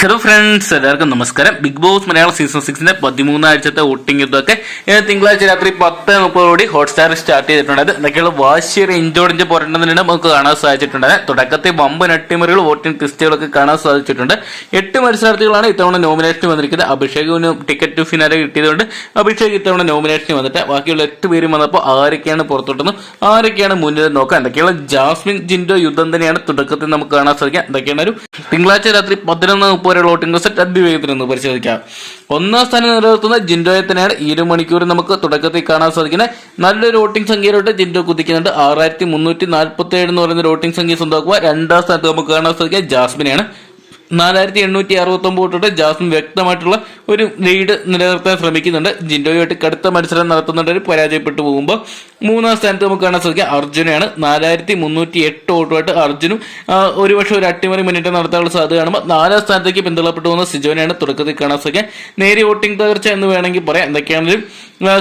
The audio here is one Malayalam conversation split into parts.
ഹലോ ഫ്രണ്ട്സ് എല്ലാവർക്കും നമസ്കാരം. ബിഗ് ബോസ് മലയാളം സീസൺ സിക്സിന്റെ പതിമൂന്നാഴ്ചത്തെ വോട്ടിംഗ് യുദ്ധമൊക്കെ തിങ്കളാഴ്ച രാത്രി പത്ത് മുപ്പതോടി ഹോട്ട്സ്റ്റാർ സ്റ്റാർട്ട് ചെയ്തിട്ടുണ്ട് എന്തൊക്കെയുള്ള വാശിയൊരു ഇഞ്ചോടിഞ്ച് പോരേണ്ടതിന് നമുക്ക് കാണാൻ സാധിച്ചിട്ടുണ്ട്. തുടക്കത്തെ വമ്പൻ അട്ടിമറികൾ വോട്ടിംഗ് ടെസ്റ്റുകളൊക്കെ കാണാൻ സാധിച്ചിട്ടുണ്ട്. എട്ട് മത്സരാർത്ഥികളാണ് ഇത്തവണ നോമിനേഷൻ വന്നിരിക്കുന്നത്. അഭിഷേകിന് ടിക്കറ്റ് ടു ഫിനാലെ കിട്ടിയതുകൊണ്ട് അഭിഷേക് ഇത്തവണ നോമിനേഷൻ വന്നിട്ട് ബാക്കിയുള്ള എട്ട് പേരും വന്നപ്പോൾ ആരൊക്കെയാണ് പുറത്തോട്ടെന്നും ആരൊക്കെയാണ് മുന്നിൽ നോക്കാം. എന്തൊക്കെയുള്ള ജാസ്മിൻ ജിൻഡോ യുദ്ധം തന്നെയാണ് തുടക്കത്തിൽ നമുക്ക് കാണാൻ സാധിക്കുക. എന്തൊക്കെയാണ് ഒരു തിങ്കളാഴ്ച രാത്രി പതിനൊന്ന് വരെയുള്ള വോട്ടിംഗ് റിസൾട്ട് അതിവേഗത്തിൽ നിന്ന് പരിശോധിക്കാം. ഒന്നാം സ്ഥാനം നിലനിർത്തുന്ന ജിൻഡോയെ തന്നെയാണ് ഈ ഒരു മണിക്കൂർ നമുക്ക് തുടക്കത്തിൽ കാണാൻ സാധിക്കുന്നത്. നല്ലൊരു വോട്ടിംഗ് സംഖ്യയിലോട്ട് ജിൻഡോ കുതിക്കുന്നുണ്ട്. ആറായിരത്തി മുന്നൂറ്റി നാൽപ്പത്തി ഏഴ് എന്ന് പറയുന്ന വോട്ടിംഗ് സംഖ്യ സ്വന്തമാക്കുക രണ്ടാം സ്ഥാനത്ത് നമുക്ക് കാണാൻ സാധിക്കുക ജാസ്മിനെയാണ്. നാലായിരത്തി എണ്ണൂറ്റി അറുപത്തി ഒമ്പത് തൊട്ട് ജാസ്മിൻ വ്യക്തമായിട്ടുള്ള ഒരു ലീഡ് നിലനിർത്താൻ ശ്രമിക്കുന്നുണ്ട്. ജിൻഡോയുമായിട്ട് കടുത്ത മത്സരം നടത്തുന്നുണ്ട്. പരാജയപ്പെട്ടു പോകുമ്പോൾ മൂന്നാം സ്ഥാനത്ത് നമുക്ക് കാണാൻ സാധിക്കുക അർജുനാണ് നാലായിരത്തി മുന്നൂറ്റി എട്ട് വോട്ടുമായിട്ട് അർജുനും ഒരുപക്ഷെ ഒരു അട്ടിമറി മുന്നേറ്റം നടത്താനുള്ള സാധ്യത കാണുമ്പോൾ നാലാം സ്ഥാനത്തേക്ക് പിന്തള്ളപ്പെട്ടു പോകുന്ന സിജോനെയാണ് തുടക്കത്തിൽ കാണാൻ സാധിക്കുക. നേരിയ വോട്ടിംഗ് തകർച്ച എന്ന് വേണമെങ്കിൽ പറയാം. എന്തൊക്കെയാണെങ്കിലും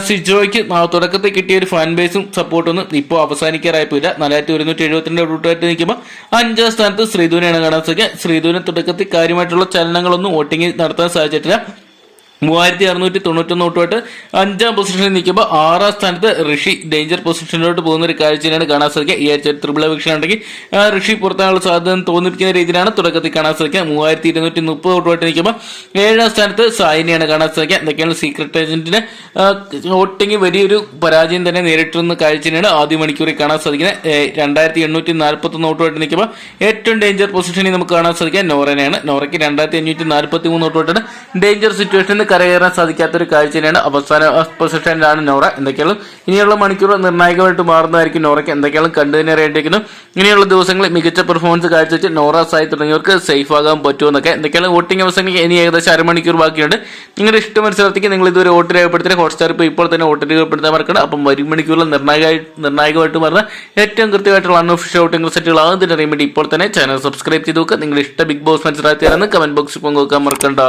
സിജോയ്ക്ക് തുടക്കത്തിൽ കിട്ടിയ ഒരു ഫാൻ ബേസും സപ്പോർട്ടൊന്നും ഇപ്പോൾ അവസാനിക്കാറായിപ്പോയില്ല. നാലായിരത്തി ഒരുന്നൂറ്റി എഴുപത്തിരണ്ട് വോട്ടുമായിട്ട് നിൽക്കുമ്പോൾ അഞ്ചാം സ്ഥാനത്ത് ശ്രീധുവിനെയാണ് കാണാൻ സാധിക്കുക. ശ്രീധുവിന് തുടക്കത്തിൽ കാര്യമായിട്ടുള്ള ചലനങ്ങളൊന്നും വോട്ടിംഗ് നടത്താൻ സാധിച്ചിട്ടില്ല. മൂവായിരത്തി അറുന്നൂറ്റി തൊണ്ണൂറ്റൊന്ന് വോട്ടുമായിട്ട് അഞ്ചാം പൊസിഷനിൽ നിൽക്കുമ്പോൾ ആറാം സ്ഥാനത്ത് ഋഷി ഡേഞ്ചർ പൊസിഷനിലോട്ട് പോകുന്ന ഒരു കാഴ്ചയാണ് കാണാൻ സാധിക്കുക. ഈ ആഴ്ച ത്രിപുള വീക്ഷണം ഉണ്ടെങ്കിൽ ഋഷി പുറത്താനുള്ള സാധ്യത തോന്നിപ്പിക്കുന്ന രീതിയിലാണ് തുടക്കത്തിൽ കാണാൻ സാധിക്കുക. മൂവായിരത്തി ഇരുന്നൂറ്റി മുപ്പത് വോട്ടുമായിട്ട് നിൽക്കുമ്പോൾ ഏഴാം സ്ഥാനത്ത് സായിനെയാണ് കാണാൻ സാധിക്കുക. എന്തൊക്കെയാണ് സീക്രട്ട് ഏജന്റിന് വോട്ടിംഗ് വലിയൊരു പരാജയം തന്നെ നേരിട്ടിരുന്ന കാഴ്ചയാണ് ആദ്യ മണിക്കൂറിൽ കാണാൻ സാധിക്കുന്നത്. രണ്ടായിരത്തി എണ്ണൂറ്റി നാൽപ്പത്തൊന്ന് വോട്ടുമായിട്ട് നിൽക്കുമ്പോൾ ഏറ്റവും ഡേഞ്ചർ പൊസിഷനിൽ നമുക്ക് കാണാൻ സാധിക്കുക നോറനെയാണ്. നോറയ്ക്ക് രണ്ടായിരത്തി അഞ്ഞൂറ്റി നാൽപ്പത്തി മൂന്ന് വോട്ടുമായിട്ടാണ് ഡേഞ്ചർ സിറ്റുവേഷനിൽ നിന്ന് കരകയറാൻ സാധിക്കാത്തൊരു കാഴ്ചയാണ് അവസാന പൊസിഷനിലാണ് നോറ. എന്തൊക്കെയാണ് ഇനിയുള്ള മണിക്കൂർ നിർണായകമായിട്ട് മാറുന്നതായിരിക്കും നോറയ്ക്ക്. എന്തൊക്കെയാണ് കണ്ടു തന്നെ അറിയേണ്ടിയിരിക്കുന്നു. ഇനിയുള്ള ദിവസങ്ങളിൽ മികച്ച പെർഫോമൻസ് കാഴ്ചവെച്ച് നോറ സായി തുടങ്ങിയവർക്ക് സേഫ് ആകാൻ പറ്റുമെന്നൊക്കെ എന്തൊക്കെയാണ് വോട്ടിംഗ് അവസരങ്ങൾ? ഇനി ഏകദേശം അരമണിക്കൂർ ബാക്കിയുണ്ട്. നിങ്ങളുടെ ഇഷ്ട മത്സരത്തേക്ക് നിങ്ങൾ ഇതുവരെ വോട്ട് രേഖപ്പെടുത്തിയ ഹോട്ട്സ്റ്റാർ ഇപ്പോൾ ഇപ്പോൾ തന്നെ വോട്ട് രേഖപ്പെടുത്താൻ മറക്കണം. അപ്പം വരും മണിക്കൂറിൽ നിർണായകമായി നിർണായകമായിട്ട് മാറുന്ന ഏറ്റവും കൃത്യമായിട്ടുള്ള അൺഒഫീഷ്യൽ വോട്ടിംഗ് റിസൾട്ടുകൾ ആകുന്നതിന് അറിയാൻ വേണ്ടി ഇപ്പോൾ തന്നെ ചാനൽ സബ്സ്ക്രൈബ് ചെയ്ത് നോക്കുക. നിങ്ങളുടെ ഇഷ്ട ബിഗ് ബോസ് മത്സരാർത്ഥിയാണെന്ന് കമന്റ് ബോക്സിൽ പങ്കുവെക്കാൻ മറക്കണ്ട.